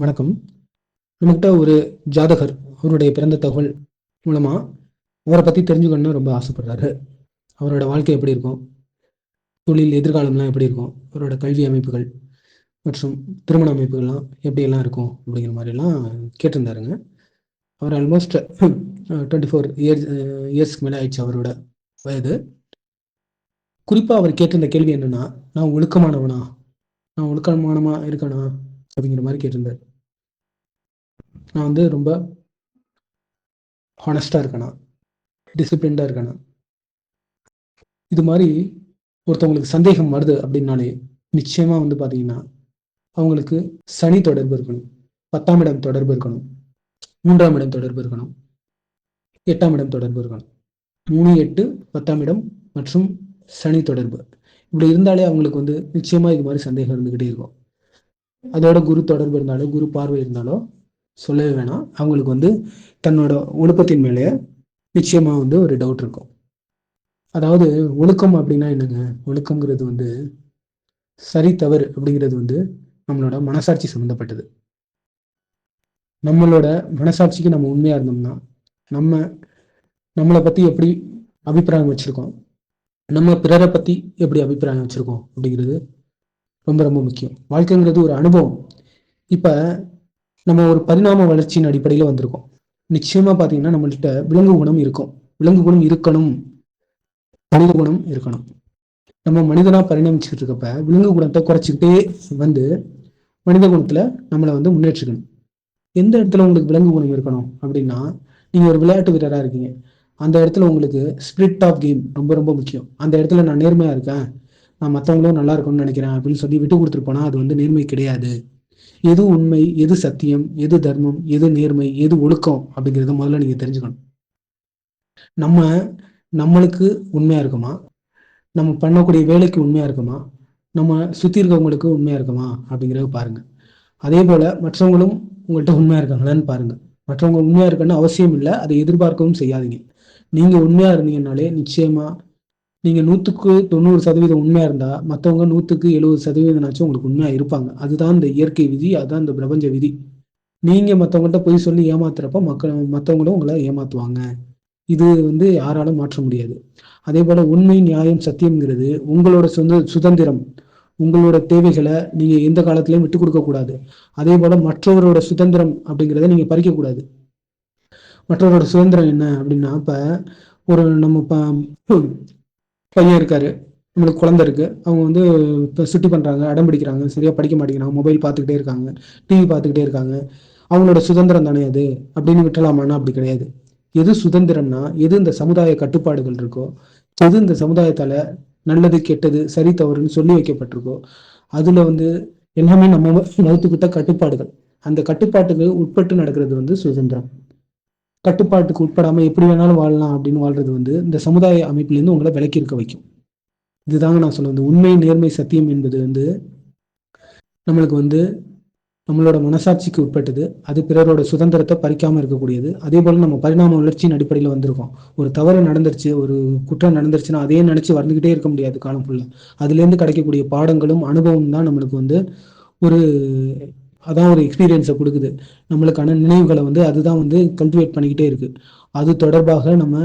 வணக்கம். நம்மகிட்ட ஒரு ஜாதகர் அவருடைய பிறந்த தகவல் மூலமா அவரை பத்தி தெரிஞ்சுக்கணும்னு ரொம்ப ஆசைப்படுறாரு. அவரோட வாழ்க்கை எப்படி இருக்கும்? தொழில் எதிர்காலம்லாம் எப்படி இருக்கும்? அவரோட கல்வி அமைப்புகள் மற்றும் திருமண அமைப்புகள்லாம் எப்படியெல்லாம் இருக்கும் அப்படிங்கிற மாதிரிலாம் கேட்டிருந்தாருங்க. அவர் ஆல்மோஸ்ட் டுவெண்ட்டி ஃபோர் இயர்ஸ் இயர்ஸ்க்கு மேலே ஆயிடுச்சு அவரோட வயது. குறிப்பாக அவர் கேட்டிருந்த கேள்வி என்னன்னா நான் ஒழுக்கமானவனா? நான் ஒழுக்கமானமா இருக்கனா? அப்படிங்கிற மாதிரி கேட்டிருந்தார். நான் வந்து ரொம்ப ஹானஸ்டாக இருக்கணும். டிசிப்ளின்டாக இருக்கணும். இது மாதிரி ஒருத்தவங்களுக்கு சந்தேகம் வருது அப்படின்னாலே நிச்சயமாக வந்து பார்த்தீங்கன்னா அவங்களுக்கு சனி தொடர்பு இருக்கணும். பத்தாம் இடம் தொடர்பு இருக்கணும். மூன்றாம் இடம் தொடர்பு இருக்கணும். எட்டாம் இடம் தொடர்பு இருக்கணும். மூணு எட்டு பத்தாம் இடம் மற்றும் சனி தொடர்பு. இப்படி இருந்தாலே அவங்களுக்கு வந்து நிச்சயமா இது மாதிரி சந்தேகம் இருந்துக்கிட்டே இருக்கும். அதோட குரு தொடர்பு இருந்தாலோ குரு பார்வை இருந்தாலோ சொல்லவே வேணாம். அவங்களுக்கு வந்து தன்னோட ஒழுக்கத்தின் மேலே நிச்சயமா வந்து ஒரு டவுட் இருக்கும். அதாவது ஒழுக்கம் அப்படின்னா என்னங்க? ஒழுக்கம்ங்கிறது வந்து சரி தவறு அப்படிங்கிறது வந்து நம்மளோட மனசாட்சி சம்மந்தப்பட்டது நம்மளோட மனசாட்சிக்கு நம்ம உண்மையாக இருந்தோம்னா நம்ம நம்மளை பற்றி எப்படி அபிப்பிராயம் வச்சுருக்கோம் நம்ம பிறரை பற்றி எப்படி அபிப்பிராயம் வச்சுருக்கோம் அப்படிங்கிறது ரொம்ப ரொம்ப முக்கியம். வாழ்க்கைங்கிறது ஒரு அனுபவம். இப்போ நம்ம ஒரு பரிணாம வளர்ச்சியின் அடிப்படையில் வந்திருக்கோம். நிச்சயமா பார்த்தீங்கன்னா நம்மள்கிட்ட விலங்கு குணம் இருக்கும். விலங்கு குணம் இருக்கணும். மனித குணம் இருக்கணும். நம்ம மனிதனாக பரிணமிச்சுக்கிட்டு இருக்கப்ப விலங்கு குணத்தை குறைச்சிக்கிட்டே வந்து மனித குணத்தில் நம்மளை வந்து முன்னேற்றிக்கணும். எந்த இடத்துல உங்களுக்கு விலங்கு குணம் இருக்கணும் அப்படின்னா நீங்கள் ஒரு விளையாட்டு வீரராக இருக்கீங்க. அந்த இடத்துல உங்களுக்கு ஸ்பிரிட் ஆஃப் கேம் ரொம்ப ரொம்ப முக்கியம். அந்த இடத்துல நான் நேர்மையாக இருக்கேன். நான் மற்றவங்களும் நல்லா இருக்கணும்னு நினைக்கிறேன் அப்படின்னு சொல்லி விட்டு கொடுத்துட்டு போனால் அது வந்து நேர்மை கிடையாது. எது உண்மை எது சத்தியம் எது தர்மம் எது நேர்மை எது ஒழுக்கம் அப்படிங்கிறத முதல்ல நீங்க தெரிஞ்சுக்கணும். நம்ம நம்மளுக்கு உண்மையா இருக்குமா? நம்ம பண்ணக்கூடிய வேலைக்கு உண்மையா இருக்குமா? நம்ம சுத்தி இருக்கவங்களுக்கு உண்மையா இருக்குமா? அப்படிங்கிறத பாருங்க. அதே போல மற்றவங்களும் உங்கள்கிட்ட உண்மையா இருக்காங்களான்னு பாருங்க. மற்றவங்க உண்மையா இருக்குன்னு அவசியம் இல்லை அதை எதிர்பார்க்கவும் செய்யாதீங்க. நீங்க உண்மையா இருந்தீங்கன்னாலே நிச்சயமா நீங்கள் நூற்றுக்கு தொண்ணூறு சதவீதம் உண்மையாக இருந்தால் மற்றவங்க நூற்றுக்கு எழுபது சதவீதம்னாச்சும் உங்களுக்கு உண்மையாக இருப்பாங்க. அதுதான் இந்த இயற்கை விதி அதுதான் இந்த பிரபஞ்ச விதி. நீங்கள் மற்றவங்கள்ட்ட போய் சொல்லி ஏமாத்துறப்ப மக்கள் மற்றவங்களும் உங்களை ஏமாத்துவாங்க. இது வந்து யாராலும் மாற்ற முடியாது. அதே போல் உண்மை நியாயம் சத்தியம்ங்கிறது உங்களோட சொந்த சுதந்திரம் உங்களோட தேவைகளை நீங்கள் எந்த காலத்திலையும் விட்டு கொடுக்கக்கூடாது அதே போல் மற்றவரோட சுதந்திரம் அப்படிங்கிறத நீங்கள் பறிக்கக்கூடாது மற்றவரோட சுதந்திரம் என்ன அப்படின்னா இப்போ ஒரு நம்ம பையன் இருக்காரு. நம்மளுக்கு குழந்தை இருக்கு. அவங்க வந்து இப்போ சுட்டி பண்றாங்க அடம் பிடிக்கிறாங்க சரியா படிக்க மாட்டேங்கிறாங்க மொபைல் பார்த்துக்கிட்டே இருக்காங்க டிவி பார்த்துக்கிட்டே இருக்காங்க. அவங்களோட சுதந்திரம் தானே அது? அப்படின்னு விட்டலாமான்னா அப்படி கிடையாது. எது சுதந்திரம்னா எது இந்த சமுதாய கட்டுப்பாடுகள் இருக்கோ எது இந்த சமுதாயத்தால நல்லது கெட்டது சரி தவறுன்னு சொல்லி வைக்கப்பட்டிருக்கோ அதுல வந்து எல்லாமே நம்ம வகுத்துக்கிட்ட கட்டுப்பாடுகள். அந்த கட்டுப்பாட்டுக்கு உட்பட்டு நடக்கிறது வந்து சுதந்திரம். கட்டுப்பாட்டுக்கு உட்படாமல் எப்படி வேணாலும் வாழலாம் அப்படின்னு வாழ்றது வந்து இந்த சமுதாய அமைப்புலேருந்து உங்களை விலக்கி இருக்க வைக்கும். இதுதாங்க நான் சொல்லுவேன் உண்மை நேர்மை சத்தியம் என்பது வந்து நம்மளுக்கு வந்து நம்மளோட மனசாட்சிக்கு உட்பட்டது. அது பிறரோட சுதந்திரத்தை பறிக்காமல் இருக்கக்கூடியது. அதே போல் நம்ம பரிணாம வளர்ச்சியின் அடிப்படையில் வந்திருக்கோம். ஒரு தவறு நடந்துருச்சு ஒரு குற்றம் நடந்துருச்சுன்னா அதையே நினச்சி வந்துகிட்டே இருக்க முடியாது காலம் ஃபுல்லாக அதுலேருந்து கிடைக்கக்கூடிய பாடங்களும் அனுபவம் தான் நம்மளுக்கு வந்து ஒரு அதான் ஒரு எக்ஸ்பீரியன்ஸை கொடுக்குது. நம்மளுக்கான நினைவுகளை வந்து அதுதான் வந்து கல்டிவேட் பண்ணிக்கிட்டே இருக்கு. அது தொடர்பாக நம்ம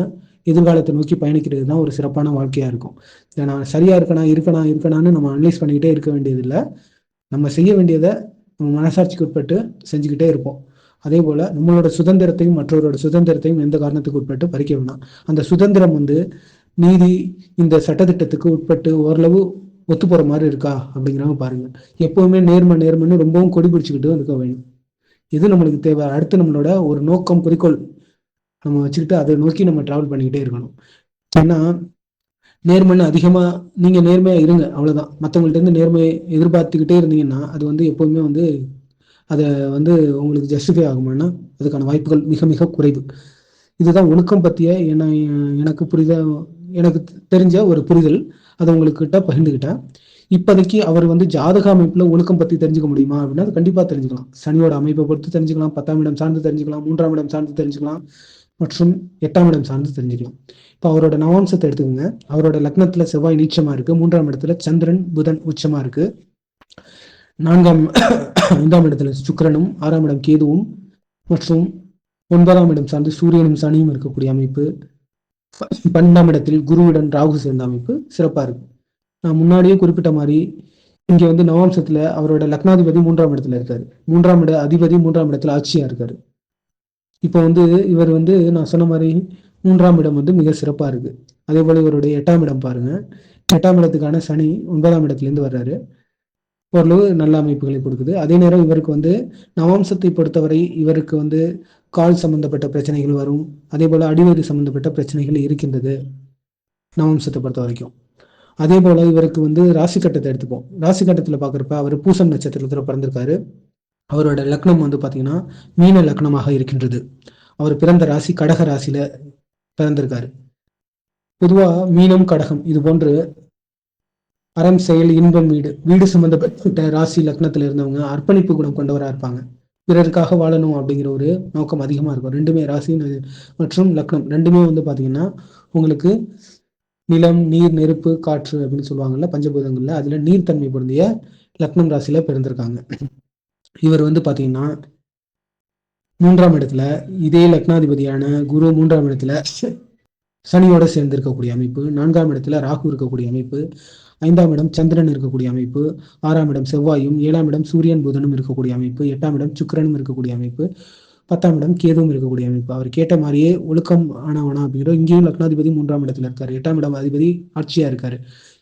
எதிர்காலத்தை நோக்கி பயணிக்கிறது தான் ஒரு சிறப்பான வாழ்க்கையா இருக்கும். இதை நான் சரியா இருக்கணா இருக்கணா இருக்கணான்னு நம்ம அனலைஸ் பண்ணிக்கிட்டே இருக்க வேண்டியதில்லை. நம்ம செய்ய வேண்டியதை நம்ம மனசாட்சிக்கு உட்பட்டு செஞ்சுக்கிட்டே இருப்போம். அதே போல நம்மளோட சுதந்திரத்தையும் மற்றவரோட சுதந்திரத்தையும் எந்த காரணத்துக்கு உட்பட்டு பறிக்க வேணாம். அந்த சுதந்திரம் வந்து நீதி இந்த சட்டத்திட்டத்துக்கு உட்பட்டு ஓரளவு ஒத்து போகிற மாதிரி இருக்கா அப்படிங்கிறவங்க பாருங்க. எப்பவுமே நேர்ம நேர்மன்னு ரொம்பவும் கொடி பிடிச்சிக்கிட்டு இருக்க வேணும். இது நம்மளுக்கு தேவை? அடுத்து நம்மளோட ஒரு நோக்கம் குறிக்கோள் நம்ம வச்சுக்கிட்டு அதை நோக்கி நம்ம ட்ராவல் பண்ணிக்கிட்டே இருக்கணும். ஏன்னா நேர்மைன்னு அதிகமாக நீங்கள் நேர்மையாக இருங்க அவ்வளோதான் மற்றவங்கள்ட்ட இருந்து நேர்மையை எதிர்பார்த்துக்கிட்டே இருந்தீங்கன்னா அது வந்து எப்போவுமே வந்து அதை வந்து உங்களுக்கு ஜஸ்டிஃபை ஆகுமானா அதுக்கான வாய்ப்புகள் மிக மிக குறைவு. இதுதான் ஒழுக்கம் பற்றிய என்ன எனக்கு புரித எனக்கு தெரிஞ்ச ஒரு புரிதல். அதை உங்கள்கிட்ட பகிர்ந்துக்கிட்டேன் இப்போதைக்கு அவர் வந்து ஜாதக அமைப்பில் ஒழுக்கம் பற்றி தெரிஞ்சுக்க முடியுமா அப்படின்னா அது கண்டிப்பாக தெரிஞ்சுக்கலாம். சனியோட அமைப்பை பொறுத்து தெரிஞ்சுக்கலாம் பத்தாம் இடம் சார்ந்து தெரிஞ்சுக்கலாம் மூன்றாம் இடம் சார்ந்து தெரிஞ்சுக்கலாம் மற்றும் எட்டாம் இடம் சார்ந்து தெரிஞ்சுக்கலாம். இப்போ அவரோட நவாம்சத்தை எடுத்துக்கோங்க. அவரோட லக்னத்தில் செவ்வாய் நீச்சமாக இருக்கு. மூன்றாம் இடத்துல சந்திரன் புதன் உச்சமாக இருக்கு. நான்காம் ஐந்தாம் இடத்துல சுக்கரனும் ஆறாம் இடம் கேதுவும் மற்றும் ஒன்பதாம் இடம் சார்ந்து சூரியனும் சனியும் இருக்கக்கூடிய அமைப்பு. பன்னெண்டாம் இடத்தில் குருவுடன் ராகு சேர்ந்த அமைப்பு சிறப்பாக இருக்கு நான் முன்னாடியே குறிப்பிட்ட மாதிரி இங்கே வந்து நவாம்சத்தில் அவரோட லக்னாதிபதி மூன்றாம் இடத்துல இருக்காரு. மூன்றாம் இட அதிபதி மூன்றாம் இடத்துல ஆட்சியாக இருக்காரு. இப்போ வந்து இவர் வந்து நான் சொன்ன மாதிரி மூன்றாம் இடம் வந்து மிக சிறப்பாக இருக்கு. அதே போல் இவருடைய எட்டாம் இடம் பாருங்க. எட்டாம் இடத்துக்கான சனி ஒன்பதாம் இடத்துலேருந்து வர்றாரு. ஓரளவு நல்ல அமைப்புகளை கொடுக்குது. அதே நேரம் இவருக்கு வந்து நவாம்சத்தை பொறுத்தவரை இவருக்கு வந்து கால் சம்பந்தப்பட்ட பிரச்சனைகள் வரும். அதே போல் அடிவயிறு சம்பந்தப்பட்ட பிரச்சனைகள் இருக்கின்றது. நவம்சத்தை பொறுத்த வரைக்கும். அதே போல் இவருக்கு வந்து ராசி கட்டத்தை எடுத்துப்போம். ராசி கட்டத்தில் பார்க்குறப்ப அவர் பூசம் நட்சத்திரத்தில் பிறந்திருக்காரு. அவரோட லக்னம் வந்து பார்த்தீங்கன்னா மீன லக்னமாக இருக்கின்றது. அவர் பிறந்த ராசி கடக ராசியில பிறந்திருக்காரு. பொதுவாக மீனம் கடகம் இது போன்று அறம் செயல் இன்பம் வீடு வீடு சம்பந்தப்பட்ட ராசி லக்னத்தில் இருந்தவங்க அர்ப்பணிப்பு குணம் கொண்டவராக இருப்பாங்க. பிறருக்காக வாழணும் அப்படிங்கிற ஒரு நோக்கம் அதிகமாக இருக்கும். ரெண்டுமே ராசி மற்றும் லக்னம். ரெண்டுமே வந்து பார்த்தீங்கன்னா உங்களுக்கு நிலம் நீர் நெருப்பு காற்று அப்படின்னு சொல்லுவாங்கல்ல பஞ்சபூதங்கள்ல அதுல நீர்த்தன்மை பொருந்திய லக்னம் ராசியில பிறந்திருக்காங்க. இவர் வந்து பாத்தீங்கன்னா மூன்றாம் இடத்துல இதே லக்னாதிபதியான குரு மூன்றாம் இடத்துல சனியோட சேர்ந்து இருக்கக்கூடிய அமைப்பு. நான்காம் இடத்துல ராகு இருக்கக்கூடிய அமைப்பு. ஐந்தாம் இடம் சந்திரன் இருக்கக்கூடிய அமைப்பு ஆறாம் இடம் செவ்வாயும் ஏழாம் இடம் சூரியன் புதனும் இருக்கக்கூடிய அமைப்பு எட்டாம் இடம் சுக்கரனும் இருக்கக்கூடிய அமைப்பு பத்தாம் இடம் கேதுவும் இருக்கக்கூடிய அமைப்பு. அவர் கேட்ட மாதிரியே ஒழுக்கம் ஆனவனா அப்படிங்கிறோம் இங்கேயும் லக்னாதிபதி மூன்றாம் இடத்துல இருக்காரு. எட்டாம் இடம் அதிபதி ஆட்சியா இருக்காரு.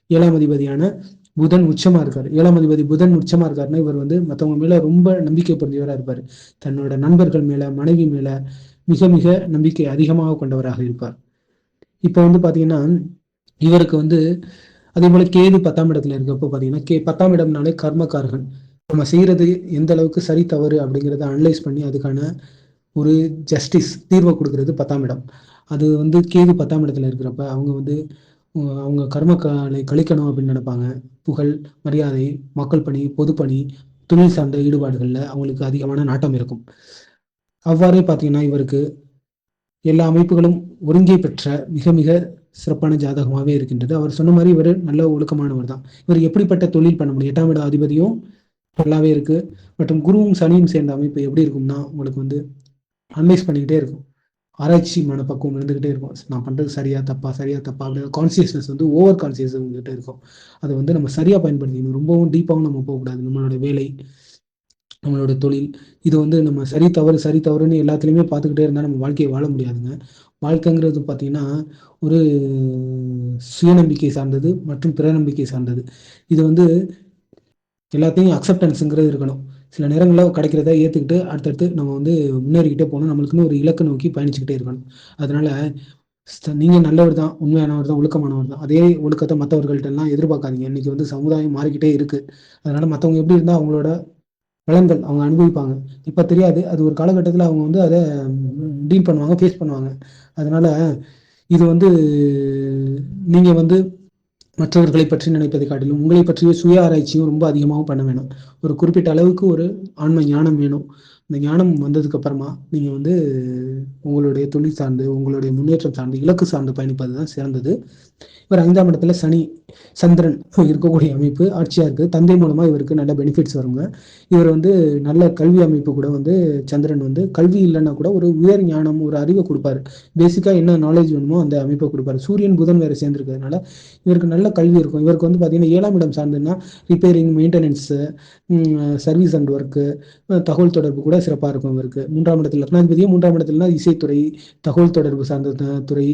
ஏழாம் அதிபதியான புதன் உச்சமா இருக்காரு. ஏழாம் அதிபதி புதன் உச்சமா இருக்காருன்னா இவர் வந்து மற்றவங்க மேல ரொம்ப நம்பிக்கை பொருந்தியவராக இருப்பார். தன்னோட நண்பர்கள் மேல மனைவி மேல மிக மிக நம்பிக்கை அதிகமாக கொண்டவராக இருப்பார். இப்போ வந்து பாத்தீங்கன்னா இவருக்கு வந்து அதே போல கேது பத்தாம் இடத்துல இருக்கப்போ பார்த்தீங்கன்னா கே பத்தாம் இடம்னாலே கர்மக்காரகன். நம்ம செய்யறது எந்த அளவுக்கு சரி தவறு அப்படிங்கிறத அனலைஸ் பண்ணி அதுக்கான ஒரு ஜஸ்டிஸ் தீர்வை கொடுக்கறது பத்தாம் இடம். அது வந்து கேது பத்தாம் இடத்துல இருக்கிறப்ப அவங்க வந்து அவங்க கர்மக்காலை கழிக்கணும் அப்படின்னு நினைப்பாங்க. புகழ் மரியாதை மக்கள் பணி பொதுப்பணி தொழில் சார்ந்த ஈடுபாடுகளில் அவங்களுக்கு அதிகமான நாட்டம் இருக்கும். அவ்வாறே பார்த்தீங்கன்னா இவருக்கு எல்லா அமைப்புகளும் ஒருங்கே பெற்ற மிக மிக சிறப்பான ஜாதகமாகவே இருக்கின்றது. அவர் சொன்ன மாதிரி இவர் நல்ல ஒழுக்கமானவர் தான். இவர் எப்படிப்பட்ட தொழில் பண்ண முடியும்? எட்டாம் இட அதிபதியும் நல்லாவே இருக்கு. மற்றும் குருவும் சனியும் சேர்ந்த அமைப்பு எப்படி இருக்கும்னா உங்களுக்கு வந்து அனலைஸ் பண்ணிக்கிட்டே இருக்கும். ஆராய்ச்சி மனப்பக்குவம் இருந்துகிட்டே இருக்கும். நான் பண்றது சரியா தப்பா சரியா தப்பா அப்படின்ற கான்சியஸ்னஸ் வந்து ஓவர் கான்சியஸ் உங்ககிட்ட இருக்கும். அதை வந்து நம்ம சரியா பயன்படுத்திக்கணும். ரொம்பவும் டீப்பாகவும் நம்ம போகக்கூடாது. நம்மளோட வேலை நம்மளோட தொழில். இது வந்து நம்ம சரி தவறு சரி தவறுன்னு எல்லாத்துலேயுமே பார்த்துக்கிட்டே இருந்தால் நம்ம வாழ்க்கையை வாழ முடியாதுங்க. வாழ்க்கைங்கிறது பார்த்தீங்கன்னா ஒரு சுயநம்பிக்கை சார்ந்தது மற்றும் பிற நம்பிக்கை சார்ந்தது. இது வந்து எல்லாத்தையும் அக்செப்டன்ஸுங்கிறது இருக்கணும். சில நேரங்களில் கிடைக்கிறத ஏற்றுக்கிட்டு அடுத்தடுத்து நம்ம வந்து முன்னேறிக்கிட்டே போகணும். நம்மளுக்குன்னு ஒரு இலக்கை நோக்கி பயணிச்சுக்கிட்டே இருக்கணும். அதனால நீங்கள் நல்லவர் தான் உண்மையானவர் தான் ஒழுக்கமானவர் தான். அதே ஒழுக்கத்தை மற்றவர்கள்ட்டெல்லாம் எதிர்பார்க்காதீங்க. இன்னைக்கு வந்து சமுதாயம் மாறிக்கிட்டே இருக்குது அதனால் மற்றவங்க எப்படி இருந்தால் அவங்களோட பலன்கள் அவங்க அனுபவிப்பாங்க. இப்போ தெரியாது. அது ஒரு காலகட்டத்தில் அவங்க வந்து அதை டீல் பண்ணுவாங்க ஃபேஸ் பண்ணுவாங்க. அதனால இது வந்து நீங்கள் வந்து மற்றவர்களை பற்றி நினைப்பதை காட்டிலும் உங்களை பற்றிய சுய ஆராய்ச்சியும் ரொம்ப அதிகமாகவும் பண்ண வேணும். ஒரு குறிப்பிட்ட அளவுக்கு ஒரு ஆன்ம ஞானம் வேணும். இந்த ஞானம் வந்ததுக்கு அப்புறமா நீங்கள் வந்து உங்களுடைய தொழில் சார்ந்து உங்களுடைய முன்னேற்றம் சார்ந்து இலக்கு சார்ந்து பயணிப்பது தான் சிறந்தது. இவர் ஐந்தாம் இடத்துல சனி சந்திரன் இருக்கக்கூடிய அமைப்பு ஆட்சியா இருக்கு. தந்தை மூலமா இவருக்கு நல்ல பெனிஃபிட்ஸ் வருங்க. இவர் வந்து நல்ல கல்வி அமைப்பு கூட வந்து சந்திரன் வந்து கல்வி இல்லைன்னா கூட ஒரு உயர் ஞானம் ஒரு அறிவை கொடுப்பாரு. பேசிக்கா என்ன நாலேஜ் வேணுமோ அந்த அமைப்பை கொடுப்பாரு. சூரியன் புதன் வேற சேர்ந்திருக்கிறதுனால இவருக்கு நல்ல கல்வி இருக்கும். இவருக்கு வந்து பாத்தீங்கன்னா ஏழாம் இடம் சார்ந்துன்னா repairing maintenance service and work தகவல் தொடர்பு கூட சிறப்பாக இருக்கும் இவருக்கு. மூன்றாம் இடத்துல லக்னாதிபதியும் மூன்றாம் இடத்துலனா இசைத்துறை தகவல் தொடர்பு சார்ந்த துறை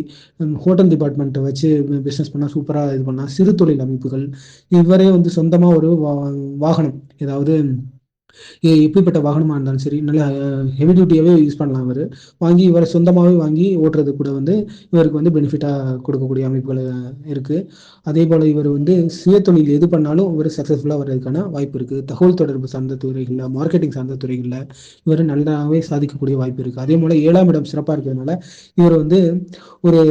ஹோட்டல் டிபார்ட்மெண்ட்டை வச்சு பிஸ்னஸ் பண்ணால் சூப்பராக இது பண்ணால் சிறு தொழில் அமைப்புகள் இவரே வந்து சொந்தமாக ஒரு வாகனம் ஏதாவது எப்படிப்பட்ட வாகனமாக இருந்தாலும் சரி நல்ல ஹெவி டியூட்டியாகவே யூஸ் பண்ணலாம் அவர். வாங்கி இவரை சொந்தமாகவே வாங்கி ஓட்டுறது கூட வந்து இவருக்கு வந்து பெனிஃபிட்டாக கொடுக்கக்கூடிய அமைப்புகள் இருக்குது அதே போல் இவர் வந்து சுய தொழில் எது பண்ணாலும் இவர் சக்ஸஸ்ஃபுல்லாக வர்றதுக்கான வாய்ப்பு இருக்குது தகவல் தொடர்பு சார்ந்த துறைகளில் மார்க்கெட்டிங் சார்ந்த துறைகளில் இவர் நல்லாவே சாதிக்கக்கூடிய வாய்ப்பு இருக்குது அதே போல் ஏழாம் இடம் சிறப்பாக இருக்கிறதுனால இவர் வந்து ஒரு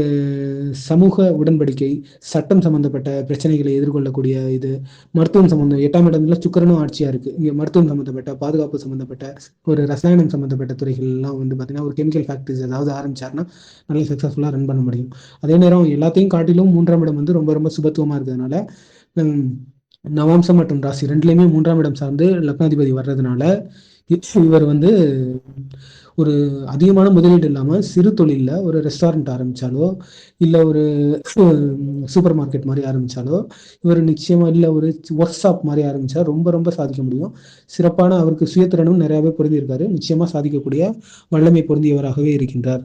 சமூக உடன்படிக்கை சட்டம் சம்மந்தப்பட்ட பிரச்சனைகளை எதிர்கொள்ளக்கூடிய இது மருத்துவம் சம்மந்தம் எட்டாம் இடத்துல சுக்கரனும் ஆட்சியாக இருக்குது இங்கே மருத்துவம் சம்மந்தப்பட்ட சம்மந்தப்பட்ட பாதுகாப்பு சம்மந்தப்பட்ட ஒரு ரசாயனம் சம்மந்தப்பட்ட துறைகள்லாம் வந்து பார்த்தீங்கன்னா ஒரு கெமிக்கல் ஃபேக்ட்ரிஸ் ஏதாவது ஆரம்பிச்சாருன்னா நல்லா சக்ஸஸ்ஃபுல்லாக ரன் பண்ண முடியும். அதே நேரம் எல்லாத்தையும் காட்டிலும் மூன்றாம் இடம் வந்து ரொம்ப ரொம்ப சுபத்துவமாக இருக்கிறதுனால நவாம்சம் மற்றும் ராசி ரெண்டுலேயுமே மூன்றாம் இடம் சார்ந்து லக்னாதிபதி வர்றதுனால இவர் வந்து ஒரு அதிகமான முதலீடு இல்லாமல் சிறு தொழிலில் ஒரு ரெஸ்டாரண்ட் ஆரம்பித்தாலோ இல்லை ஒரு சூப்பர் மார்க்கெட் மாதிரி ஆரம்பித்தாலோ இவர் நிச்சயமாக இல்லை ஒரு ஒர்க் ஷாப் மாதிரி ஆரம்பித்தா ரொம்ப ரொம்ப சாதிக்க முடியும். சிறப்பான அவருக்கு சுயத்திறனும் நிறையாவே பொருந்தியிருக்காரு. நிச்சயமாக சாதிக்கக்கூடிய வல்லமை பொருந்தியவராகவே இருக்கின்றார்.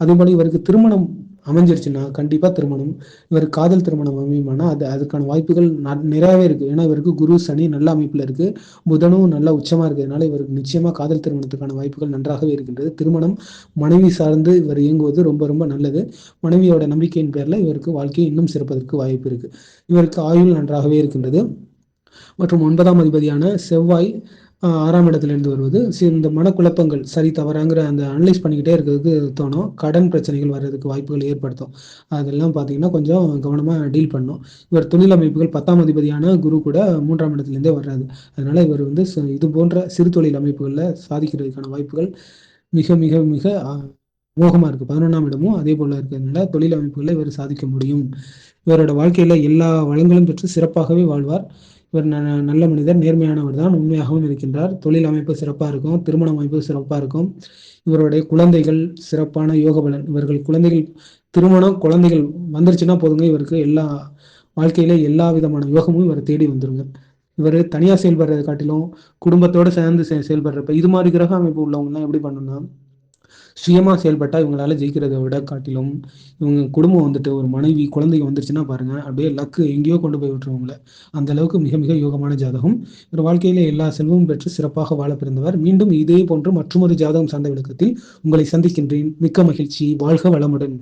அதே அதேபோல் இவருக்கு திருமணம் அமைஞ்சிருச்சுன்னா கண்டிப்பாக திருமணம் இவர் காதல் திருமணம் அமையுமானா அது அதுக்கான வாய்ப்புகள் நிறையாவே இருக்குது ஏன்னா இவருக்கு குரு சனி நல்ல அமைப்பில் இருக்குது புதனும் நல்ல உச்சமாக இருக்கிறதுனால இவருக்கு நிச்சயமாக காதல் திருமணத்துக்கான வாய்ப்புகள் நன்றாகவே இருக்கின்றது. திருமணம் மனைவி சார்ந்து இவர் இயங்குவது ரொம்ப ரொம்ப நல்லது. மனைவியோட நம்பிக்கையின் பேரில் இவருக்கு வாழ்க்கையை இன்னும் சிறப்பதற்கு வாய்ப்பு இருக்குது இவருக்கு ஆயுள் நன்றாகவே இருக்கின்றது. மற்றும் ஒன்பதாம் அதிபதியான செவ்வாய் ஆறாம் இடத்துலேருந்து வருவது. இந்த மனக்குழப்பங்கள் சரி தவறாங்கிற அந்த அனலைஸ் பண்ணிக்கிட்டே இருக்கிறதுக்கு தோணும். கடன் பிரச்சனைகள் வர்றதுக்கு வாய்ப்புகள் ஏற்படுத்தும். அதெல்லாம் பார்த்தீங்கன்னா கொஞ்சம் கவனமாக டீல் பண்ணும். இவர் தொழில் அமைப்புகள் பத்தாம் அதிபதியான குரு கூட மூன்றாம் இடத்துலேருந்தே வர்றாரு. அதனால் இவர் வந்து இது போன்ற சிறு தொழில் அமைப்புகளில் சாதிக்கிறதுக்கான வாய்ப்புகள் மிக மிக மிக மோகமாக இருக்குது பதினொன்றாம் இடமும் அதே போல் இருக்கிறதுனால தொழில் அமைப்புகளை இவர் சாதிக்க முடியும். இவரோட வாழ்க்கையில் எல்லா வளங்களும் பெற்று சிறப்பாகவே வாழ்வார். இவர் நல்ல மனிதர் நேர்மையானவர் தான் உண்மையாகவும் இருக்கின்றார். தொழில் அமைப்பு சிறப்பாக இருக்கும் திருமண அமைப்பு சிறப்பாக இருக்கும். இவருடைய குழந்தைகள் சிறப்பான யோக பலன். இவர்கள் குழந்தைகள் திருமணம் குழந்தைகள் வந்துருச்சுன்னா போதுங்க இவருக்கு எல்லா வாழ்க்கையில எல்லா விதமான யோகமும் இவரை தேடி வந்துருங்க. இவர் தனியாக செயல்படுறதை காட்டிலும் குடும்பத்தோடு சேர்ந்து செயல்படுறப்ப இது மாதிரி கிரக அமைப்பு உள்ளவங்கலாம் எப்படி பண்ணணும்னா சுயமாக செயல்பட்டால் இவங்களால ஜெயிக்கிறத விட காட்டிலும் இவங்க குடும்பம் வந்துட்டு ஒரு மனைவி குழந்தைங்க வந்துருச்சுன்னா பாருங்கள் அப்படியே லக்கு எங்கேயோ கொண்டு போய் விட்டுருவாங்கள அந்த அளவுக்கு மிக மிக யோகமான ஜாதகம். ஒரு வாழ்க்கையில எல்லா செல்வமும் பெற்று சிறப்பாக வாழ பிறந்தவர். மீண்டும் இதே போன்று மற்றொரு ஜாதகம் சார்ந்த விளக்கத்தில் உங்களை சந்திக்கின்றேன். மிக்க மகிழ்ச்சி. வாழ்க வளமுடன்.